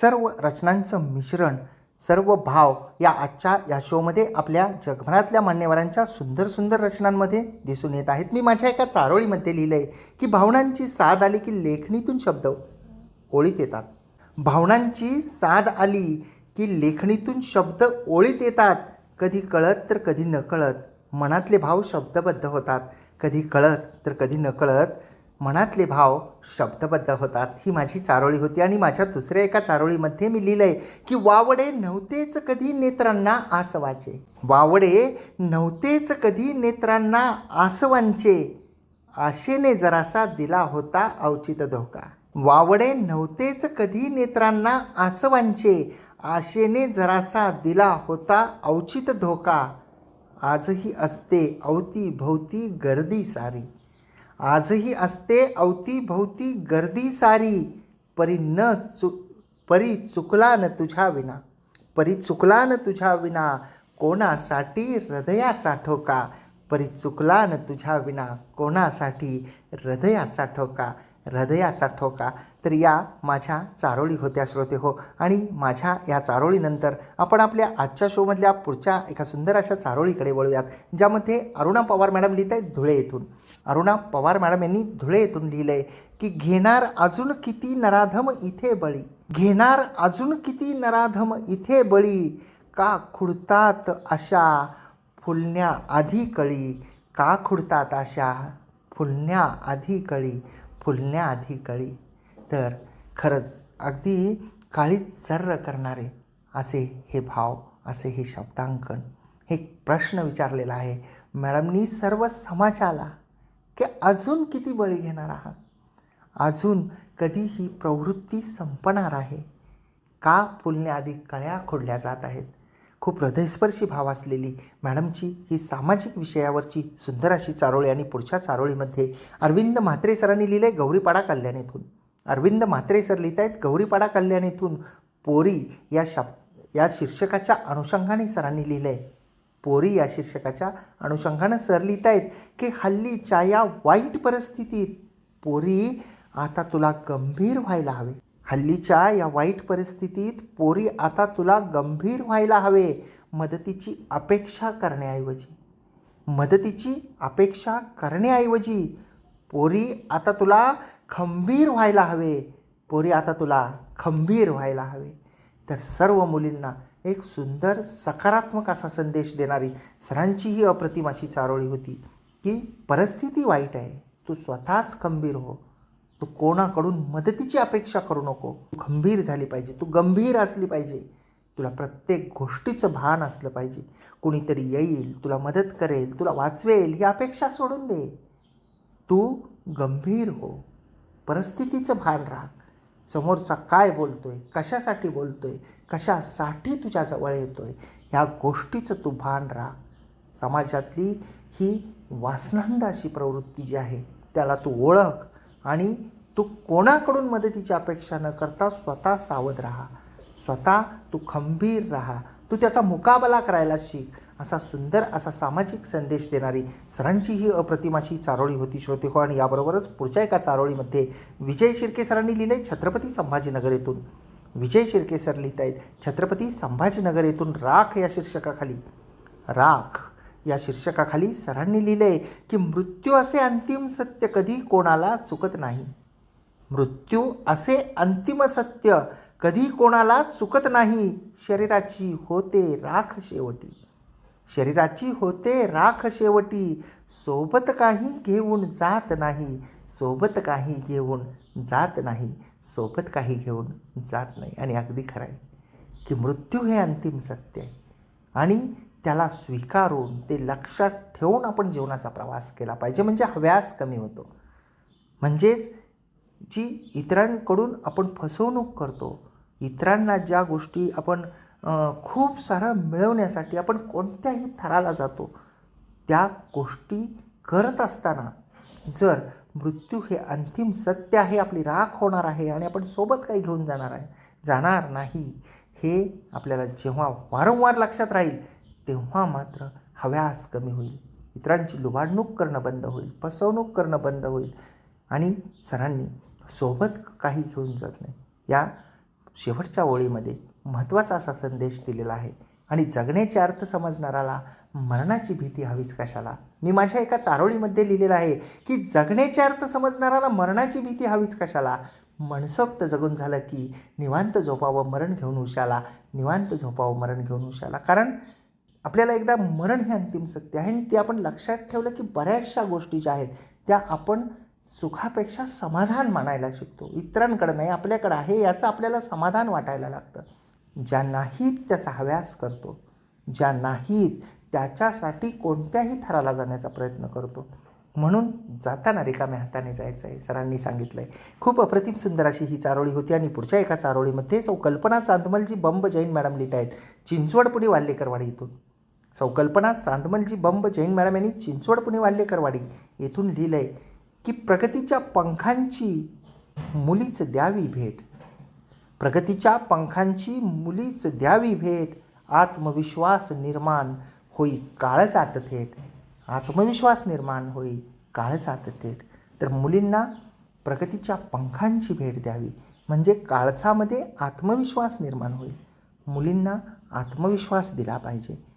सर्व रचनांचं मिश्रण सर्व भाव या आजच्या या शोमध्ये आपल्या जगभरातल्या मान्यवरांच्या सुंदर सुंदर रचनांमध्ये दिसून येत आहेत. मी माझ्या एका चारोळीमध्ये लिहिलं आहे की भावनांची साध आली की लेखणीतून शब्द ओळीत येतात. भावनांची साध आली की लेखणीतून शब्द ओळीत येतात. कधी कळत तर कधी नकळत. मनातले भाव शब्दबद्ध होतात. कधी कळत तर कधी नकळत. मनातले भाव शब्दबद्ध होतात. ही माझी चारोळी होती आणि माझ्या दुसऱ्या एका चारोळीमध्ये मी लिहिलं आहे की वावडे नव्हतेच कधी नेत्रांना आसवाचे वावडे नव्हतेच कधी नेत्रांना आसवांचे आशेने जरासा दिला होता अवचित धोका. वावडे नव्हतेच कधी नेत्रांना आसवांचे आशेने जरासा दिला होता अवचित धोका. आजही असते अवतीभोवती गर्दी सारी. आजही असते अवतीभोवती गर्दी सारी परी न चु परी चुकला न तुझ्या विना. परी चुकला न तुझ्या विना कोणासाठी हृदयाचा ठोका? परी चुकला न तुझ्या विना कोणासाठी हृदयाचा ठोका? हृदयाचा ठोका. तर या माझ्या चारोळी होत्या श्रोते हो. आणि माझ्या या चारोळीनंतर आपण आपल्या आजच्या शोमधल्या पुढच्या एका सुंदर अशा चारोळीकडे वळूयात ज्यामध्ये अरुणा पवार मॅडम लिहित आहेत धुळे येथून. अरुणा पवार मॅडम यांनी धुळे येथून लिहिलं आहे की घेणार अजून किती नराधम इथे बळी? घेणार अजून किती नराधम इथे बळी? का खुडतात अशा फुलण्या आधी कळी. का खुडतात अशा फुलण्या आधी कळी. फुलण्या आधी कळी. तर खरंच अगदी काळीत सर्र करणारे असे हे भाव असे हे शब्दांकन हे प्रश्न विचारलेला आहे. मॅडमनी सर्व समाजाला की अजून किती बळी घेणार आहात? अजून कधी ही प्रवृत्ती संपणार आहे. का फुलण्याआधी कळ्या खोडल्या जात आहेत? खूप हृदयस्पर्शी भाव असलेली मॅडमची ही सामाजिक विषयावरची सुंदर अशी चारोळी आणि पुढच्या चारोळीमध्ये अरविंद म्हात्रे सरांनी लिहिलं आहे गौरीपाडा कल्याणीतून. अरविंद म्हात्रे सर लिहित आहेत गौरीपाडा कल्याणीतून पोरी या शब्द या शीर्षकाच्या अनुषंगाने सरांनी लिहिलं आहे पोरी या शीर्षकाच्या अनुषंगानं सर लिहित आहेत की हल्लीच्या या वाईट परिस्थितीत पोरी आता तुला गंभीर व्हायला हवे. हल्लीच्या या वाईट परिस्थितीत पोरी आता तुला गंभीर व्हायला हवे मदतीची अपेक्षा करण्याऐवजी. मदतीची अपेक्षा करण्याऐवजी पोरी आता तुला खंबीर व्हायला हवे पोरी आता तुला खंबीर व्हायला हवे. तर सर्व मुलींना एक सुंदर सकारात्मक असा संदेश देणारी सरांची ही अप्रतिम अशी चारोळी होती की परिस्थिती वाईट आहे. तू स्वतःच खंबीर हो. तू कोणाकडून मदतीची अपेक्षा करू नको. तू खंबीर झाली पाहिजे. तू गंभीर असली पाहिजे. तुला प्रत्येक गोष्टीचं भान असलं पाहिजे. कुणीतरी येईल तुला मदत करेल तुला वाचवेल ही अपेक्षा सोडून दे. तू गंभीर हो. परिस्थितीचं भान राख. समोरचा काय बोलतो आहे कशासाठी बोलतो आहे कशासाठी तुझ्याजवळ येतो आहे ह्या गोष्टीचं तू भान राहा. समाजातली ही वासनांद अशी प्रवृत्ती जी आहे त्याला तू ओळख आणि तू कोणाकडून मदतीची अपेक्षा न करता स्वतः सावध राहा. स्वतः तू खंबीर राहा. तू त्याचा मुकाबला करायला शिक. असा सुंदर असा सामाजिक संदेश देणारी सरांची ही अप्रतिमाशी चारोळी होती श्रोते हो. आणि याबरोबरच पुढच्या एका चारोळीमध्ये विजय शिर्के सरांनी लिहिले छत्रपती संभाजीनगर येथून विजय शिर्के सर लिहित आहेत छत्रपती संभाजीनगर येथून राख या शीर्षकाखाली. राख या शीर्षकाखाली सरांनी लिहिले की मृत्यू असे अंतिम सत्य कधी कोणाला चुकत नाही. मृत्यू असे अंतिम सत्य कधी कोणाला चुकत नाही शरीराची होते राख शेवटी. शरीराची होते राख शेवटी सोबत काही घेऊन जात नाही सोबत काही घेऊन जात नाही सोबत काही घेऊन जात नाही. आणि अगदी खरं आहे की मृत्यू हे अंतिम सत्य आहे. आणि त्याला स्वीकारून ते लक्षात ठेवून आपण जीवनाचा प्रवास केला पाहिजे. म्हणजे हव्यास कमी होतो. म्हणजेच जी इतरांकडून आपण फसवणूक करतो इतरांना ज्या गोष्टी आपण खूप सारं मिळवण्यासाठी आपण कोणत्याही थराला जातो त्या गोष्टी करत असताना जर मृत्यू हे अंतिम सत्य आहे आपली राख होणार आहे आणि आपण सोबत काही घेऊन जाणार आहे जाणार नाही हे आपल्याला जेव्हा वारंवार लक्षात राहील तेव्हा मात्र हव्यास कमी होईल. इतरांची लुबाडणूक करणं बंद होईल फसवणूक करणं बंद होईल आणि सरांनी सोबत काही घेऊन जात नाही. या शेवटच्या ओळीमध्ये महत्त्वाचा असा संदेश दिलेला आहे. आणि जगण्याचे अर्थ समजणाराला मरणाची भीती हवीच कशाला? मी माझ्या एका चारोळीमध्ये लिहिलेलं आहे की जगण्याचे अर्थ समजणाराला मरणाची भीती हवीच कशाला? मनसोक्त जगून झालं की निवांत झोपावं मरण घेऊन उशाला. निवांत झोपावं मरण घेऊन उशाला. कारण आपल्याला एकदा मरण हे अंतिम सत्य आहे आणि ते आपण लक्षात ठेवलं की बऱ्याचशा गोष्टी ज्या आहेत त्या आपण सुखापेक्षा समाधान मानायला शिकतो. इतरांकडं नाही आपल्याकडं आहे याचं आपल्याला समाधान वाटायला लागतं. ज्या नाहीत त्याचा हव्यास करतो. ज्या नाहीत त्याच्यासाठी कोणत्याही थराला जाण्याचा प्रयत्न करतो. म्हणून जाताना रिकाम्या हाताने जायचं आहे सरांनी सांगितलं आहे खूप अप्रतिम सुंदर अशी ही चारोळी होती आणि पुढच्या एका चारोळीमध्ये चौकल्पना चांदमलजी बंब जैन मॅडम लिहित आहेत चिंचवड पुणे वाल्लेकरवाडी इथून. चौकल्पना चांदमलजी बंब जैन मॅडम यांनी चिंचवड पुणे वाल्लेकरवाडी येथून लिहिलं आहे की प्रगतीच्या पंखांची मुलीच द्यावी भेट. प्रगतीच्या पंखांची मुलीच द्यावी भेट. आत्मविश्वास निर्माण होई काळजात थेट. आत्मविश्वास निर्माण होई काळजात थेट. तर मुलींना प्रगतीच्या पंखांची भेट द्यावी. म्हणजे काळजामध्ये आत्मविश्वास निर्माण होईल. मुलींना आत्मविश्वास दिला पाहिजे.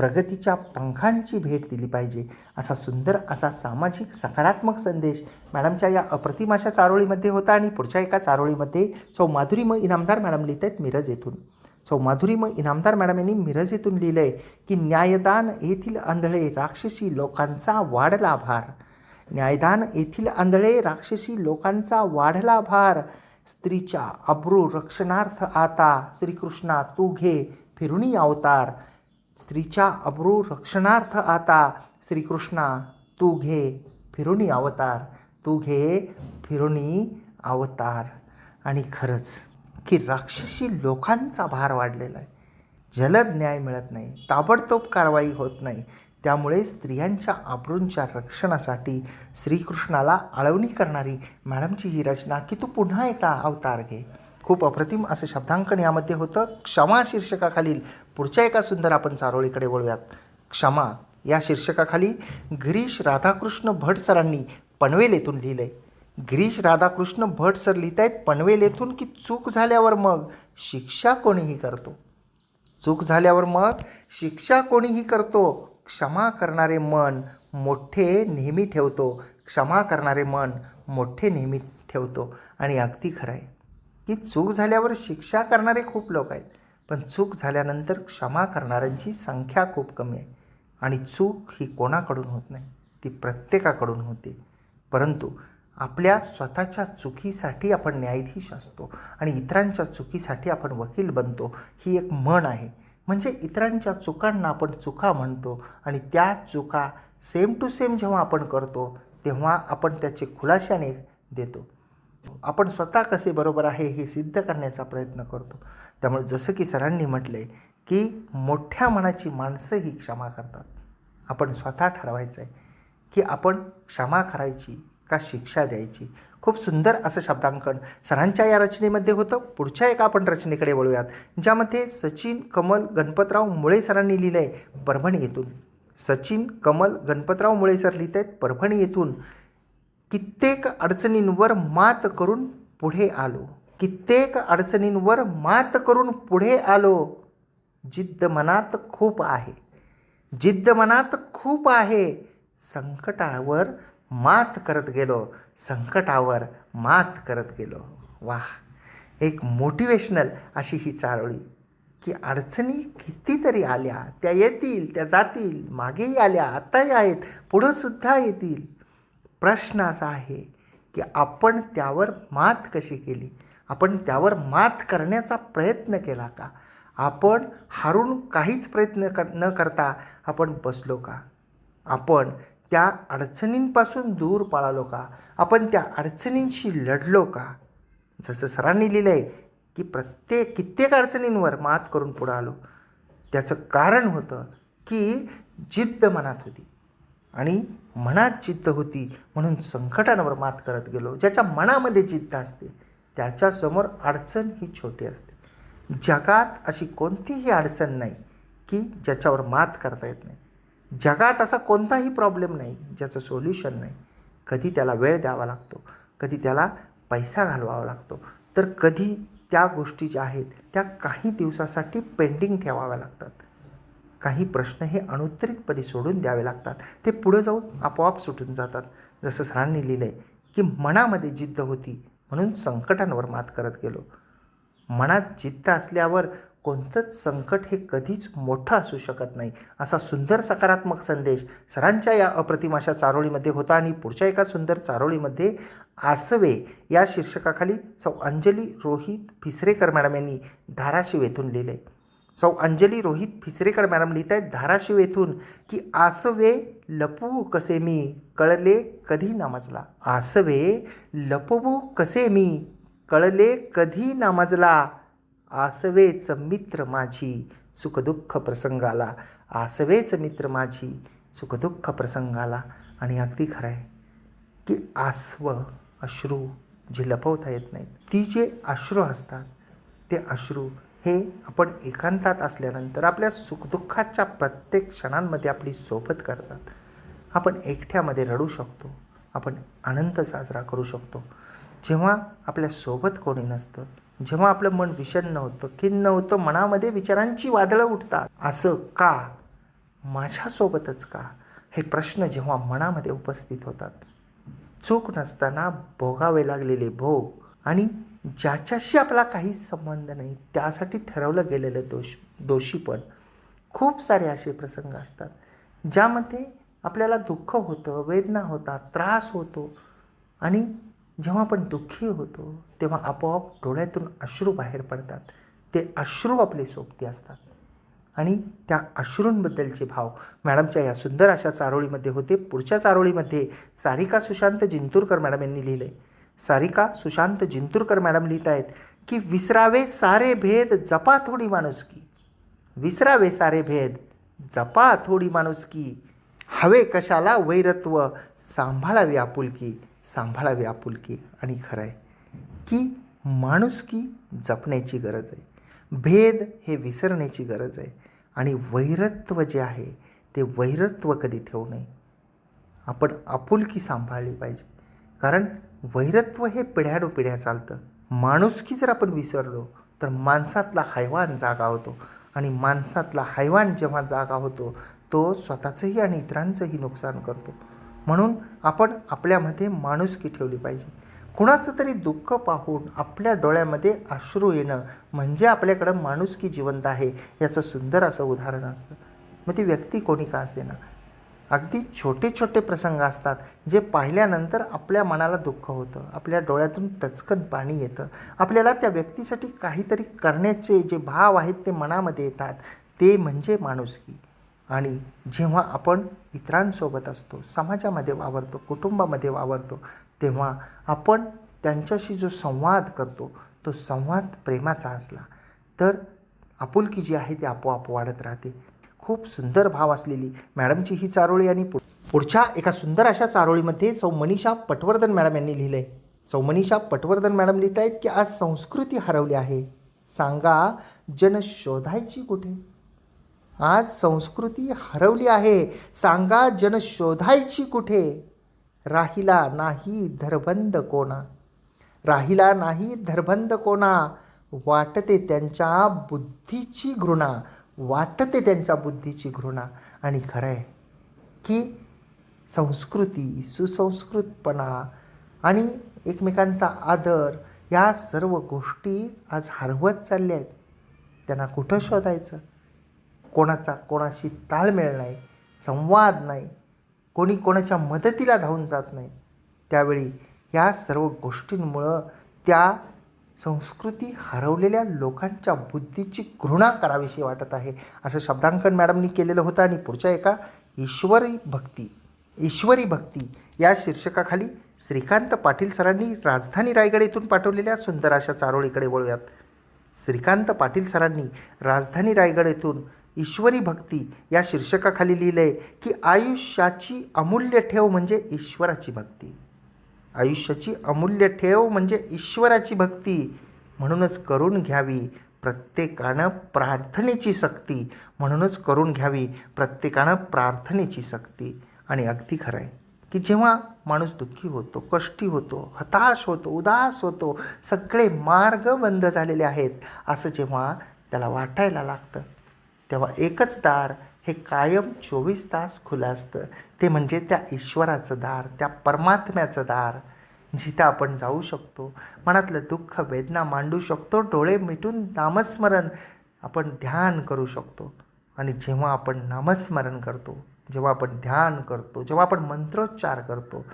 प्रगतीच्या पंखांची भेट दिली पाहिजे. असा सुंदर असा सामाजिक सकारात्मक संदेश मॅडमच्या या अप्रतिम अशा चारोळीमध्ये होता आणि पुढच्या एका चारोळीमध्ये सौ माधुरी म इनामदार मॅडम लिहित आहेत मिरज येथून. सौ माधुरी म इनामदार मॅडम यांनी मिरज येथून लिहिलं आहे की न्यायदान येथील आंधळे राक्षसी लोकांचा वाढला भार. न्यायदान येथील आंधळे राक्षसी लोकांचा वाढला भार. स्त्रीच्या अब्रू रक्षणार्थ आता श्रीकृष्णा तू घे फिरुणी अवतार. स्त्रीच्या अब्रू रक्षणार्थ आता श्रीकृष्णा तू घे फिरुणी अवतार तू घे फिरुणी अवतार. आणि खरंच की राक्षसी लोकांचा भार वाढलेला आहे. जलद न्याय मिळत नाही ताबडतोब कारवाई होत नाही. त्यामुळे स्त्रियांच्या आबरूंच्या रक्षणासाठी श्रीकृष्णाला आळवणी करणारी मॅडमची ही रचना की तू पुन्हा एकदा अवतार घे. खूप अप्रतिम असं शब्दांकन यामध्ये होतं. क्षमा शीर्षकाखालील पुढच्या एका सुंदर आपण चारोळीकडे वळूयात. क्षमा या शीर्षकाखाली गिरीश राधाकृष्ण भट सरांनी पनवेल येथून लिहिलं आहे गिरीश राधाकृष्ण भट सर लिहित आहेत पनवेल येथून की चूक झाल्यावर मग शिक्षा कोणीही करतो? चूक झाल्यावर मग शिक्षा कोणीही करतो? क्षमा करणारे मन मोठे नेहमी ठेवतो. क्षमा करणारे मन मोठे नेहमी ठेवतो. आणि अगदी खरं आहे. की चूक झाल्यावर शिक्षा करणारे खूप लोक आहेत. पण चूक झाल्यानंतर क्षमा करणाऱ्यांची संख्या खूप कमी आहे. आणि चूक ही कोणाकडून होत नाही? ती प्रत्येकाकडून होते. परंतु आपल्या स्वतःच्या चुकीसाठी आपण न्यायाधीश असतो आणि इतरांच्या चुकीसाठी आपण वकील बनतो ही एक म्हण आहे. म्हणजे इतरांच्या चुकांना आपण चुका म्हणतो आणि त्या चुका सेम टू सेम जेव्हा आपण करतो तेव्हा आपण त्याचे खुलाशाने देतो. आपण स्वतः कसे बरोबर आहे हे सिद्ध करण्याचा प्रयत्न करतो. त्यामुळे जसं की सरांनी म्हटले की मोठ्या मनाची माणसं ही क्षमा करतात. आपण स्वतः ठरवायचं आहे की आपण क्षमा करायची का शिक्षा द्यायची. खूप सुंदर असं शब्दांकन सरांच्या या रचनेमध्ये होतं. पुढच्या एका आपण रचनेकडे वळूयात ज्यामध्ये सचिन कमल गणपतराव मुळे सरांनी लिहिलं आहे परभणी येथून. सचिन कमल गणपतराव मुळे सर लिहित आहेत परभणी येथून. कित्येक अडचणींवर मात करून पुढे आलो. कित्येक अडचणींवर मात करून पुढे आलो. जिद्द मनात खूप आहे. जिद्द मनात खूप आहे. संकटावर मात करत गेलो. संकटावर मात करत गेलो. वा एक मोटिवेशनल अशी ही चारोळी. की अडचणी कितीतरी आल्या त्या येतील त्या जातील मागेही आल्या आत्ताही आहेत पुढंसुद्धा येतील. प्रश्न असा आहे की आपण त्यावर मात कशी केली? आपण त्यावर मात करण्याचा प्रयत्न केला का? आपण हारून काहीच प्रयत्न कर न करता आपण बसलो का? आपण त्या अडचणींपासून दूर पळालो का? आपण त्या अडचणींशी लढलो का? जसं सरांनी लिहिलं आहे की प्रत्येक कित्येक अडचणींवर मात करून पुढं आलो. त्याचं कारण होतं की जिद्द मनात होती. आणि मनात जिद्द होती म्हणून संकटांवर मात करत गेलो. ज्याच्या मनामध्ये जिद्द असते त्याच्यासमोर अडचण ही छोटी असते. जगात अशी कोणतीही अडचण नाही की ज्याच्यावर मात करता येत नाही. जगात असा कोणताही प्रॉब्लेम नाही ज्याचं सोल्युशन नाही. कधी त्याला वेळ द्यावा लागतो कधी त्याला पैसा घालवावा लागतो. तर कधी त्या गोष्टी ज्या आहेत त्या काही दिवसासाठी पेंडिंग ठेवाव्या लागतात. काही प्रश्न हे अनुत्तरितपणे सोडून द्यावे लागतात. ते पुढं जाऊन आपोआप सुटून जातात. जसं सरांनी लिहिलं आहे की मनामध्ये जिद्द होती म्हणून संकटांवर मात करत गेलो. मनात जिद्द असल्यावर कोणतंच संकट हे कधीच मोठं असू शकत नाही असा सुंदर सकारात्मक संदेश सरांच्या या अप्रतिमाशा चारोळीमध्ये होता आणि पुढच्या एका सुंदर चारोळीमध्ये आसवे या शीर्षकाखाली सौ अंजली रोहित फिसरेकर मॅडम यांनी धाराशिव येथून लिहिले सौ अंजली रोहित फिसरेकर मॅडम लिहित आहेत धाराशिव येथून की आसवे लपवू कसे मी? कळले कधी नामजला. आसवे लपवू कसे मी? कळले कधी नामजला. आसवेच मित्र माझी सुखदुःख प्रसंगाला. आसवेच मित्र माझी सुखदुःख प्रसंगाला. आणि अगदी खरं आहे की आसव अश्रू जे लपवता येत नाहीत ती जे अश्रू असतात ते अश्रू हे आपण एकांतात असल्यानंतर आपल्या सुखदुःखाच्या प्रत्येक क्षणांमध्ये आपली सोबत करतात. आपण एकट्यामध्ये रडू शकतो. आपण आनंद साजरा करू शकतो. जेव्हा आपल्यासोबत कोणी नसतं जेव्हा आपलं मन विषण होतं खिन्न होतं मनामध्ये विचारांची वादळं उठतात. असं का? माझ्यासोबतच का? हे प्रश्न जेव्हा मनामध्ये उपस्थित होतात. चूक नसताना भोगावे लागलेले भोग आणि ज्याच्याशी आपला काही संबंध नाही त्यासाठी ठरवलं गेलेलं दोष दोषीपण खूप सारे असे प्रसंग असतात ज्यामध्ये आपल्याला दुःख होतं वेदना होतात त्रास होतो आणि जेव्हा आपण दुःखी होतो तेव्हा आपोआप डोळ्यातून अश्रू बाहेर पडतात. ते अश्रू आपले सोबती असतात. आणि त्या अश्रूंबद्दलचे भाव मॅडमच्या या सुंदर अशा चारोळीमध्ये होते. पुढच्या चारोळीमध्ये सारिका सुशांत जिंतूरकर मॅडम यांनी लिहिलं आहे सारिका सुशांत जिंतूरकर मॅडम लिहित आहेत की विसरावे सारे भेद जपा थोडी माणुसकी विसरावे सारे भेद जपा थोडी माणुसकी हवे कशाला वैरत्व सांभाळावी आपुलकी सांभाळावी आपुलकी आणि खरं आहे की माणुसकी जपण्याची गरज आहे. भेद हे विसरण्याची गरज आहे. आणि वैरत्व जे आहे ते वैरत्व कधी ठेवू नये. आपण आपुलकी सांभाळली पाहिजे. कारण वैरत्व हे पिढ्यानुपिढ्या चालतं. माणुसकी जर आपण विसरलो तर माणसातला हैवान जागा होतो. आणि माणसातला हैवान जेव्हा जागा होतो तो स्वतःचंही आणि इतरांचंही नुकसान करतो. म्हणून आपण आपल्यामध्ये माणुसकी ठेवली पाहिजे. कुणाचं तरी दुःख पाहून आपल्या डोळ्यामध्ये अश्रू येणं म्हणजे आपल्याकडं माणुसकी जिवंत आहे याचं सुंदर असं उदाहरण असतं. मग ती व्यक्ती कोणी का असेना? अगदी छोटे छोटे प्रसंग असतात जे पाहिल्यानंतर आपल्या मनाला दुःख होतं आपल्या डोळ्यातून टचकन पाणी येतं. आपल्याला त्या व्यक्तीसाठी काहीतरी करण्याचे जे भाव आहेत ते मनामध्ये येतात ते म्हणजे माणुसकी. आणि जेव्हा आपण इतरांसोबत असतो समाजामध्ये वावरतो कुटुंबामध्ये वावरतो तेव्हा आपण त्यांच्याशी जो संवाद करतो तो संवाद प्रेमाचा असला तर आपुलकी जी आहे ती आपोआप वाढत राहते. खूप सुंदर भाव असलेली मॅडमची ही चारोळी आणि पु पुढच्या एका सुंदर अशा चारोळीमध्ये सौ मनीषा पटवर्धन मॅडम यांनी लिहिलं आहे सौ मनीषा पटवर्धन मॅडम लिहित आहेत की आज संस्कृती हरवली आहे. सांगा जन शोधायची कुठे? आज संस्कृती हरवली आहे. सांगा जन शोधायची कुठे? राहिला नाही धरबंद कोणा? राहिला नाही धरबंद कोणा? वाटते त्यांच्या बुद्धीची घृणा. वाटते त्यांच्या बुद्धीची घृणा. आणि खरं आहे की संस्कृती सुसंस्कृतपणा आणि एकमेकांचा आदर या सर्व गोष्टी आज हरवत चालल्या आहेत त्यांना कुठं शोधायचं? कोणाचा कोणाशी ताळमेळ नाही संवाद नाही कोणी कोणाच्या मदतीला धावून जात नाही. त्यावेळी या सर्व गोष्टींमुळं त्या संस्कृती हरवलेल्या लोकांच्या बुद्धीची घृणा करावीशी वाटत आहे. असं शब्दांकन मॅडमनी केलेलं होतं आणि पुढच्या एका ईश्वरी भक्ती ईश्वरी भक्ती या शीर्षकाखाली श्रीकांत पाटील सरांनी राजधानी रायगड येथून पाठवलेल्या सुंदर अशा चारोळीकडे वळूयात. श्रीकांत पाटील सरांनी राजधानी रायगड येथून ईश्वरी भक्ती या शीर्षकाखाली लिहिलं आहे की आयुष्याची अमूल्य ठेव म्हणजे ईश्वराची भक्ती. आयुष्याची अमूल्य ठेव म्हणजे ईश्वराची भक्ती. म्हणूनच करून घ्यावी प्रत्येकानं प्रार्थनेची सक्ती. म्हणूनच करून घ्यावी प्रत्येकानं प्रार्थनेची सक्ती. आणि अगदी खरं आहे की जेव्हा माणूस दुःखी होतो कष्टी होतो हताश होतो उदास होतो सगळे मार्ग बंद झालेले आहेत असं जेव्हा त्याला वाटायला लागतं तेव्हा एकच दार हे कायम चोवीस तास खुलं असतं. ते म्हणजे त्या ईश्वराचं दार त्या परमात्म्याचं दार जिथं आपण जाऊ शकतो. मनातलं दुःख वेदना मांडू शकतो डोळे मिटून नामस्मरण आपण ध्यान करू शकतो. आणि जेव्हा आपण नामस्मरण करतो जेव्हा आपण ध्यान करतो जेव्हा आपण मंत्रोच्चार करतो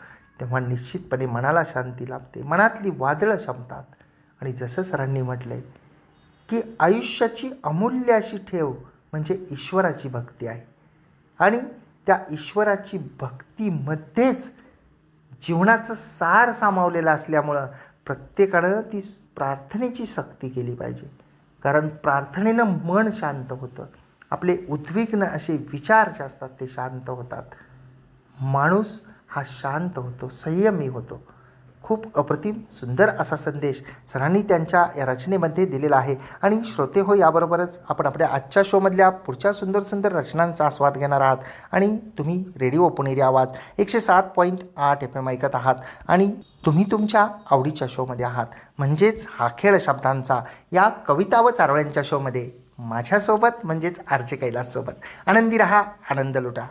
तेव्हा निश्चितपणे मनाला शांती लाभते. मनातली वादळं शमतात आणि जसं सरांनी म्हटलं आहे की आयुष्याची अमूल्य अशी ठेव म्हणजे ईश्वराची भक्ती आहे. आणि त्या ईश्वराची भक्तीमध्येच जीवनाचं सार सामावलेलं असल्यामुळं प्रत्येकानं ती प्रार्थनेची सक्ती केली पाहिजे. कारण प्रार्थनेनं मन शांत होतं. आपले उद्विग्न असे विचार जे असतात ते शांत होतात. माणूस हा शांत होतो संयमी होतो. खूप अप्रतिम सुंदर असा संदेश सरांनी त्यांच्या या रचनेमध्ये दिलेला आहे. आणि श्रोते हो याबरोबरच आपण आपल्या आजच्या शोमधल्या पुढच्या सुंदर सुंदर रचनांचा आस्वाद घेणार आहात. आणि तुम्ही रेडिओ पुणेरी आवाज एकशे सात पॉईंट आठ एफ एम ऐकत आहात. आणि तुम्ही तुमच्या आवडीच्या शोमध्ये आहात. म्हणजेच हा खेळ शब्दांचा या कविता व चारोळ्यांच्या शोमध्ये माझ्यासोबत म्हणजेच आरजे कैलाससोबत. आनंदी रहा आनंद लुटा.